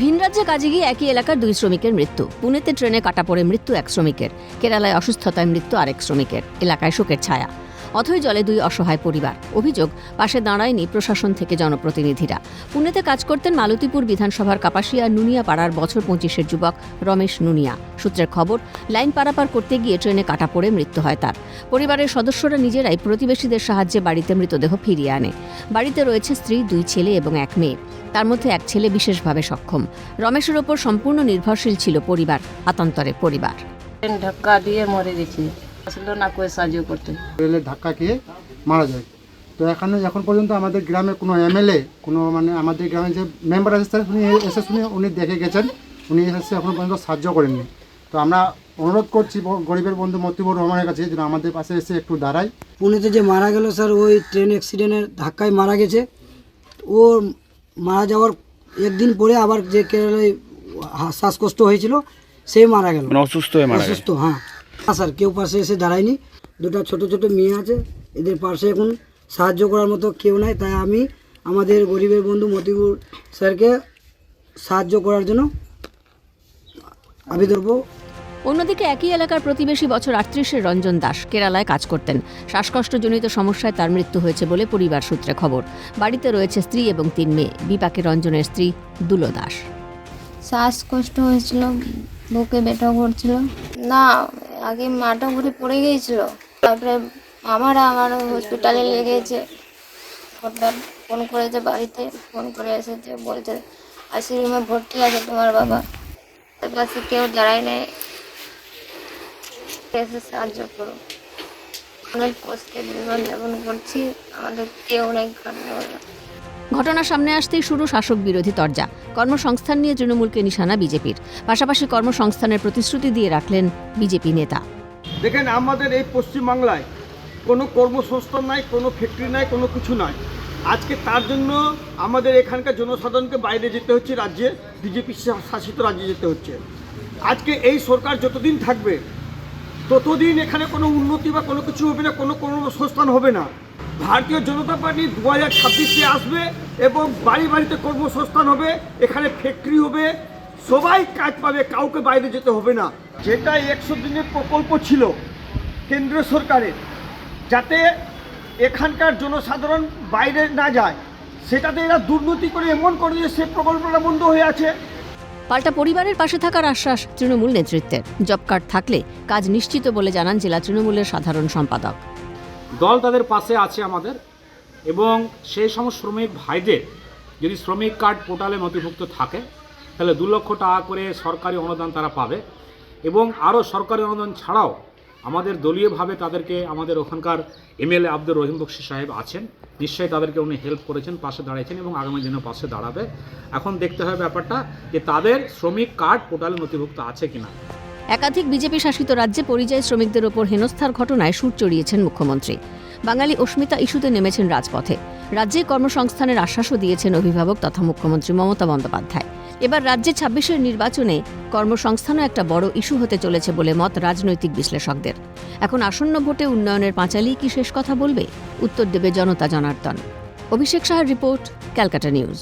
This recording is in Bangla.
ভিন রাজ্যে কাজে গিয়ে একই এলাকার দুই শ্রমিকের মৃত্যু। পুনেতে ট্রেনে কাটা পড়ে মৃত্যু এক শ্রমিকের। কেরালায় অসুস্থতায় মৃত্যু আরেক শ্রমিকের। এলাকায় শোকের ছায়া। অথই জলে দুই অসহায় পরিবার। অভিযোগ, পাশে দাঁড়ায়নি প্রশাসন থেকে জনপ্রতিনিধিরা। পুনেতে কাজ করতেন মালতীপুর বিধানসভার কাপাসিয়া নুনিয়া পাড়ার বছর পঁচিশের যুবক রমেশ নুনিয়া। সূত্রের খবর, লাইন পারাপার করতে গিয়ে ট্রেনে কাটা পড়ে মৃত্যু হয় তার। পরিবারের সদস্যরা নিজেরাই প্রতিবেশীদের সাহায্যে বাড়িতে মৃতদেহ ফিরিয়ে আনে। বাড়িতে রয়েছে স্ত্রী, দুই ছেলে এবং এক মেয়ে। তার মধ্যে এক ছেলে বিশেষভাবে সক্ষম। রমেশের ওপর সম্পূর্ণ নির্ভরশীল ছিল পরিবার, আতান্তরে পরিবার। ধাক্কা দিয়ে মরে গেছে। আসলো না কই সাহায্য করতে। রেলের ধাক্কা খেয়ে মারা যায়। তো এখানে এখন পর্যন্ত আমাদের গ্রামে কোনো এমএলএ কোনো মানে আমাদের গ্রামে যে মেম্বার আছে স্যার উনি এসে শুনে উনি দেখে গেছেন। উনি এসে এখনও পর্যন্ত সাহায্য করেননি। তো আমরা অনুরোধ করছি গরিবের বন্ধু মতিবুর রহমানের কাছে যেন আমাদের পাশে এসে একটু দাঁড়ায়। পুনেতে যে মারা গেল স্যার ওই ট্রেন অ্যাক্সিডেন্টের ধাক্কায় মারা গেছে। ও মারা যাওয়ার একদিন পরে আবার যে কেরালায় শ্বাসকষ্ট হয়েছিল সে মারা গেল। মানে অসুস্থ হয়ে মারা অসুস্থ হ্যাঁ। স্যার কেউ পাশে এসে দাঁড়ায়নি। দুটো ছোট ছোট মেয়ে আছে এদের পাশে এখন সাহায্য করার মতো কেউ নাই। তাই আমি আমাদের গরিবের বন্ধু মতিবুর স্যারকে সাহায্য করার জন্য আবেদন করব। অন্যদিকে একই এলাকার প্রতিবেশী বছর আটত্রিশের রঞ্জন দাস কেরালায় কাজ করতেন। শ্বাসকষ্টজনিত সমস্যায় তার মৃত্যু হয়েছে বলে পরিবার সূত্রে খবর। বাড়িতে রয়েছে স্ত্রী এবং তিন মেয়ে। বিপাকে রঞ্জনের স্ত্রী দুলো দাস। শ্বাসকষ্ট হয়েছিল বুকে ব্যথা করছিল। না আগে মাটা ঘুরে পড়ে গিয়েছিল। তারপরে আমার আমার হসপিটালে লেগেছে হঠাৎ ফোন করেছে বাড়িতে ফোন করে এসেছে, বলছে আশি রুমে ভর্তি আছে তোমার বাবা। তার পাশে কেউ দাঁড়ায় নেই। এসে সাহায্য করো অনেক কষ্টে জীবনযাপন করছি। আমাদের কেউ নেই খারাপ ঘটনা সামনে আসতেই শুরু শাসক বিরোধী তরজা। কর্মসংস্থান নিয়ে তৃণমূলকে নিশানা বিজেপির। পাশাপাশি কর্মসংস্থানের প্রতিশ্রুতি দিয়ে রাখলেন বিজেপি নেতা। দেখেন, আমাদের এই পশ্চিমবাংলায় কোনো কর্মসংস্থান নাই, কোনো ফ্যাক্টরি নাই, কোনো কিছু নাই। আজকে তার জন্য আমাদের এখানকার জনসাধারণকে বাইরে যেতে হচ্ছে রাজ্যে, বিজেপি শাসিত রাজ্যে যেতে হচ্ছে। আজকে এই সরকার যতদিন থাকবে, ততদিন এখানে কোনো উন্নতি বা কোনো কিছু হবে না, কোনো কর্মসংস্থান হবে না। ভারতীয় জনতা পার্টি দু হাজার ছাব্বিশে আসবে এবং বাড়ি বাড়িতে কর্মসংস্থান হবে, এখানে ফ্যাক্টরি হবে, সবাই কাজ পাবে, কাউকে বাইরে যেতে হবে না। যেটা একশো দিনের প্রকল্প ছিল কেন্দ্র সরকারের, যাতে এখানকার জনসাধারণ বাইরে না যায়, সেটাতে এরা দুর্নীতি করে এমন করে যে সে প্রকল্পটা বন্ধ হয়ে আছে। পাল্টা পরিবারের পাশে থাকার আশ্বাস তৃণমূল নেতৃত্বের। জব কার্ড থাকলে কাজ নিশ্চিত বলে জানান জেলা তৃণমূলের সাধারণ সম্পাদক। দল তাদের পাশে আছে আমাদের, এবং সেই সমস্ত শ্রমিক ভাইদের যদি শ্রমিক কার্ড পোর্টালে নথিভুক্ত থাকে, তাহলে দু লক্ষ টাকা করে সরকারি অনুদান তারা পাবে। এবং আরও সরকারি অনুদান ছাড়াও আমাদের দলীয়ভাবে তাদেরকে আমাদের ওখানকার এমএলএ আব্দুর রহিম বক্সি সাহেব আছেন। নিশ্চয়ই তাদেরকে উনি হেল্প করেছেন, পাশে দাঁড়িয়েছেন এবং আগামী দিনেও পাশে দাঁড়াবে। এখন দেখতে হবে ব্যাপারটা যে তাদের শ্রমিক কার্ড পোর্টালে নথিভুক্ত আছে কিনা। একাধিক বিজেপি শাসিত রাজ্যে পরিযায়ী শ্রমিকদের ওপর হেনস্থার ঘটনায় সুর চড়িয়েছেন মুখ্যমন্ত্রী। বাঙালি অস্মিতা ইস্যুতে নেমেছেন রাজপথে। রাজ্যে কর্মসংস্থানের আশ্বাসও দিয়েছেন অভিভাবক তথা মুখ্যমন্ত্রী মমতা বন্দ্যোপাধ্যায়। এবার রাজ্যে ছাব্বিশের নির্বাচনে কর্মসংস্থানও একটা বড় ইস্যু হতে চলেছে বলে মত রাজনৈতিক বিশ্লেষকদের। এখন আসন্ন ভোটে উন্নয়নের পাঁচালি কি শেষ কথা বলবে? উত্তর দেবে জনতা জনার্দন। অভিষেক সাহার রিপোর্ট, ক্যালকাটা নিউজ।